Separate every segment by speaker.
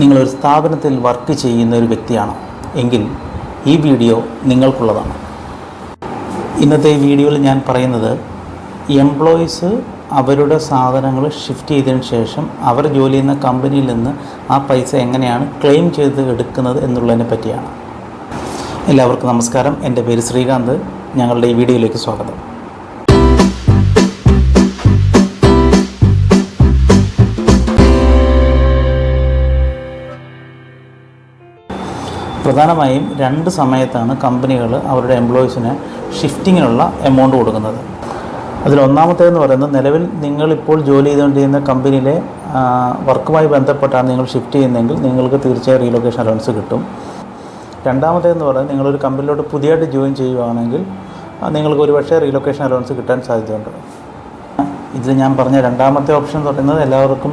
Speaker 1: നിങ്ങളൊരു സ്ഥാപനത്തിൽ വർക്ക് ചെയ്യുന്ന ഒരു വ്യക്തിയാണോ. എങ്കിൽ ഈ വീഡിയോ നിങ്ങൾക്കുള്ളതാണ്. ഇന്നത്തെ വീഡിയോയിൽ ഞാൻ പറയുന്നത് എംപ്ലോയീസ് അവരുടെ സാധനങ്ങൾ ഷിഫ്റ്റ് ചെയ്തതിന് ശേഷം അവർ ജോലി ചെയ്യുന്ന കമ്പനിയിൽ നിന്ന് ആ പൈസ എങ്ങനെയാണ് ക്ലെയിം ചെയ്ത് എടുക്കുന്നത് എന്നുള്ളതിനെ പറ്റിയാണ്. എല്ലാവർക്കും നമസ്കാരം. എന്റെ പേര് ശ്രീകാന്ത്. ഞങ്ങളുടെ ഈ വീഡിയോയിലേക്ക് സ്വാഗതം. പ്രധാനമായും രണ്ട് സമയത്താണ് കമ്പനികൾ അവരുടെ എംപ്ലോയീസിന് ഷിഫ്റ്റിങ്ങിനുള്ള എമൗണ്ട് കൊടുക്കുന്നത്. അതിൽ ഒന്നാമത്തേതെന്ന് പറയുന്നത് നിലവിൽ നിങ്ങളിപ്പോൾ ജോലി ചെയ്തുകൊണ്ടിരുന്ന കമ്പനിയിലെ വർക്കുമായി ബന്ധപ്പെട്ടാണ് നിങ്ങൾ ഷിഫ്റ്റ് ചെയ്യുന്നതെങ്കിൽ നിങ്ങൾക്ക് തീർച്ചയായും റീലൊക്കേഷൻ അലവൻസ് കിട്ടും. രണ്ടാമത്തേതെന്ന് പറയുന്നത് നിങ്ങളൊരു കമ്പനിയിലോട്ട് പുതിയതായിട്ട് ജോയിൻ ചെയ്യുകയാണെങ്കിൽ നിങ്ങൾക്ക് ഒരുപക്ഷേ റീലൊക്കേഷൻ അലവൻസ് കിട്ടാൻ സാധ്യതയുണ്ട്. ഇതിൽ ഞാൻ പറഞ്ഞ രണ്ടാമത്തെ ഓപ്ഷൻ എന്ന് പറയുന്നത് എല്ലാവർക്കും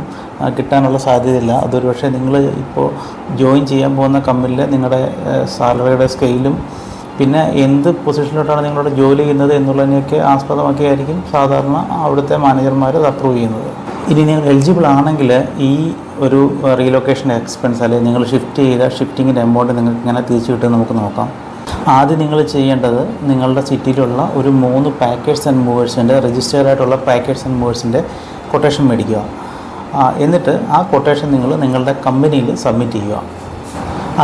Speaker 1: കിട്ടാനുള്ള സാധ്യതയില്ല. അതൊരു പക്ഷേ നിങ്ങൾ ഇപ്പോൾ ജോയിൻ ചെയ്യാൻ പോകുന്ന കമ്പനിയിൽ നിങ്ങളുടെ സാലറിയുടെ സ്കെയിലും പിന്നെ എന്ത് പൊസിഷനിലോട്ടാണ് നിങ്ങളുടെ ജോലി ചെയ്യുന്നത് എന്നുള്ളതിനെയൊക്കെ ആസ്പദമാക്കിയായിരിക്കും സാധാരണ അവിടുത്തെ മാനേജർമാർ അത് അപ്രൂവ് ചെയ്യുന്നത്. ഇനി നിങ്ങൾ എലിജിബിൾ ആണെങ്കിൽ ഈ ഒരു റീലൊക്കേഷൻ എക്സ്പെൻസ് അല്ലെങ്കിൽ നിങ്ങൾ ഷിഫ്റ്റ് ചെയ്ത ഷിഫ്റ്റിങ്ങിന്റെ എമൗണ്ട് നിങ്ങൾക്ക് ഇങ്ങനെ തിരിച്ചു കിട്ടുമെന്ന് നമുക്ക് നോക്കാം. ആദ്യം നിങ്ങൾ ചെയ്യേണ്ടത് നിങ്ങളുടെ സിറ്റിയിലുള്ള ഒരു മൂന്ന് പാക്കേഴ്സ് ആൻഡ് മൂവേഴ്സിന്റെ രജിസ്റ്റേഡ് ആയിട്ടുള്ള പാക്കേഴ്സ് ആൻഡ് മൂവേഴ്സിന്റെ കൊട്ടേഷൻ മേടിക്കുക. എന്നിട്ട് ആ കൊട്ടേഷൻ നിങ്ങൾ നിങ്ങളുടെ കമ്പനിയിൽ സബ്മിറ്റ് ചെയ്യുക.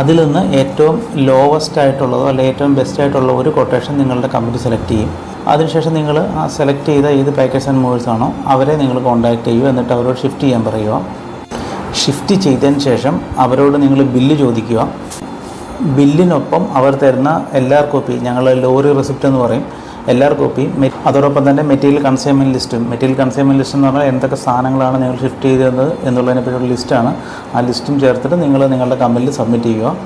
Speaker 1: അതിൽ നിന്ന് ഏറ്റവും ലോവസ്റ്റ് ആയിട്ടുള്ളതോ അല്ലെങ്കിൽ ഏറ്റവും ബെസ്റ്റ് ആയിട്ടുള്ള ഒരു കൊട്ടേഷൻ നിങ്ങളുടെ കമ്പനി സെലക്ട് ചെയ്യും. അതിനുശേഷം നിങ്ങൾ ആ സെലക്ട് ചെയ്ത ഏത് പാക്കേഴ്സ് ആൻഡ് മൂവേഴ്സ് ആണോ അവരെ നിങ്ങൾ കോൺടാക്റ്റ് ചെയ്യുക. എന്നിട്ട് അവരോട് ഷിഫ്റ്റ് ചെയ്യാൻ പറയുക. ഷിഫ്റ്റ് ചെയ്തതിന് ശേഷം അവരോട് നിങ്ങൾ ബില്ല് ചോദിക്കുക. ബില്ലിനൊപ്പം അവർ തരുന്ന എല്ലാ കോപ്പി ഞങ്ങൾ ലോറി റെസിപ്റ്റ് എന്ന് പറയും എല്ലാ കോപ്പിയും അതോടൊപ്പം തന്നെ മെറ്റീരിയൽ കൺസൈൻമെന്റ് ലിസ്റ്റും മെറ്റീരിയൽ കൺസൈൻമെന്റ് ലിസ്റ്റ് എന്ന് പറഞ്ഞാൽ എന്തൊക്കെ സാധനങ്ങളാണ് ഞങ്ങൾ ഷിഫ്റ്റ് ചെയ്തത് എന്നുള്ളതിനെ പറ്റിയുള്ള ലിസ്റ്റാണ് ആ ലിസ്റ്റും ചേർത്തിട്ട് നിങ്ങൾ നിങ്ങളുടെ കമ്പനിയിൽ സബ്മിറ്റ് ചെയ്യുക.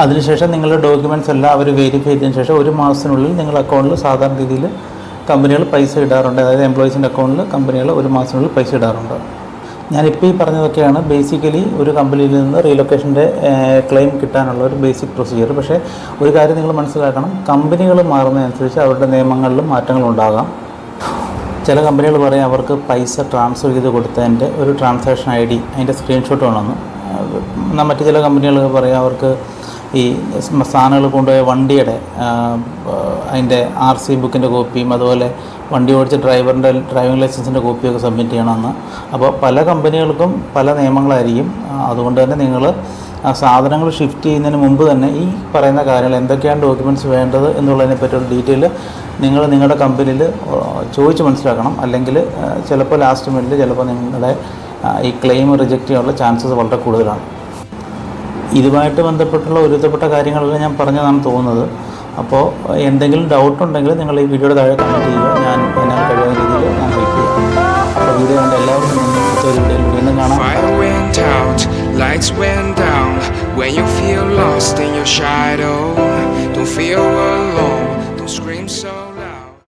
Speaker 1: അതിനുശേഷം നിങ്ങളുടെ ഡോക്യുമെന്റ്സ് എല്ലാം അവർ വെരിഫൈ ചെയ്തതിന് ശേഷം ഒരു മാസത്തിനുള്ളിൽ നിങ്ങളുടെ അക്കൗണ്ടിൽ സാധാരണ രീതിയിൽ കമ്പനികൾ പൈസ ഇടാറുണ്ട്. അതായത് എംപ്ലോയീസിന്റെ അക്കൗണ്ടിൽ കമ്പനികൾ ഒരു മാസത്തിനുള്ളിൽ പൈസ ഇടാറുണ്ട്. ഞാനിപ്പോൾ ഈ പറഞ്ഞതൊക്കെയാണ് ബേസിക്കലി ഒരു കമ്പനിയിൽ നിന്ന് റീലൊക്കേഷന്റെ ക്ലെയിം കിട്ടാനുള്ള ഒരു ബേസിക് പ്രൊസീജിയർ പക്ഷേ ഒരു കാര്യം നിങ്ങൾ മനസ്സിലാക്കണം കമ്പനികൾ മാറുന്നതനുസരിച്ച് അവരുടെ നിയമങ്ങളിലും മാറ്റങ്ങൾ മാറ്റങ്ങളുണ്ടാകാം ചില കമ്പനികൾ പറയും അവർക്ക് പൈസ ട്രാൻസ്ഫർ ചെയ്ത് കൊടുത്തതിന്റെ ഒരു ട്രാൻസാക്ഷൻ ഐ ഡി അതിന്റെ സ്ക്രീൻഷോട്ട് വേണമെന്ന്. എന്നാൽ മറ്റു ചില കമ്പനികൾ പറയും അവർക്ക് ഈ സാധനങ്ങൾ കൊണ്ടുപോയ വണ്ടിയുടെ അതിന്റെ ആർ സി ബുക്കിന്റെ കോപ്പിയും അതുപോലെ വണ്ടി ഓടിച്ച ഡ്രൈവറിന്റെ ഡ്രൈവിംഗ് ലൈസൻസിന്റെ കോപ്പിയൊക്കെ സബ്മിറ്റ് ചെയ്യണമെന്ന്. അപ്പോൾ പല കമ്പനികൾക്കും പല നിയമങ്ങളായിരിക്കും. അതുകൊണ്ട് തന്നെ നിങ്ങൾ സാധനങ്ങൾ ഷിഫ്റ്റ് ചെയ്യുന്നതിന് മുമ്പ് തന്നെ ഈ പറയുന്ന കാര്യങ്ങൾ എന്തൊക്കെയാണ് ഡോക്യുമെന്റ്സ് വേണ്ടത് എന്നുള്ളതിനെ പറ്റിയുള്ള ഡീറ്റെയിൽ നിങ്ങൾ നിങ്ങളുടെ കമ്പനിയിൽ ചോദിച്ച് മനസ്സിലാക്കണം. അല്ലെങ്കിൽ ചിലപ്പോൾ ലാസ്റ്റ് മിനിറ്റിൽ ചിലപ്പോൾ നിങ്ങളുടെ ഈ ക്ലെയിം റിജക്റ്റ് ചെയ്യാനുള്ള ചാൻസസ് വളരെ കൂടുതലാണ്. ഇതുമായിട്ട് ബന്ധപ്പെട്ടുള്ള ഒരുത്തപ്പെട്ട കാര്യങ്ങളെല്ലാം ഞാൻ പറഞ്ഞതാണ് തോന്നുന്നത്. അപ്പോൾ എന്തെങ്കിലും ഡൗട്ട് ഉണ്ടെങ്കിൽ നിങ്ങൾ ഈ വീഡിയോയുടെ താഴെ കമന്റ് ചെയ്യുക. ഞാൻ എന്നാൽ കഴിയുന്ന രീതിയിൽ ഞാൻ ഹെൽപ്പ് ചെയ്യാം അപ്പോൾ വീഡിയോ കണ്ട എല്ലാവർക്കും
Speaker 2: lost in your shadow, don't feel alone, don't scream so.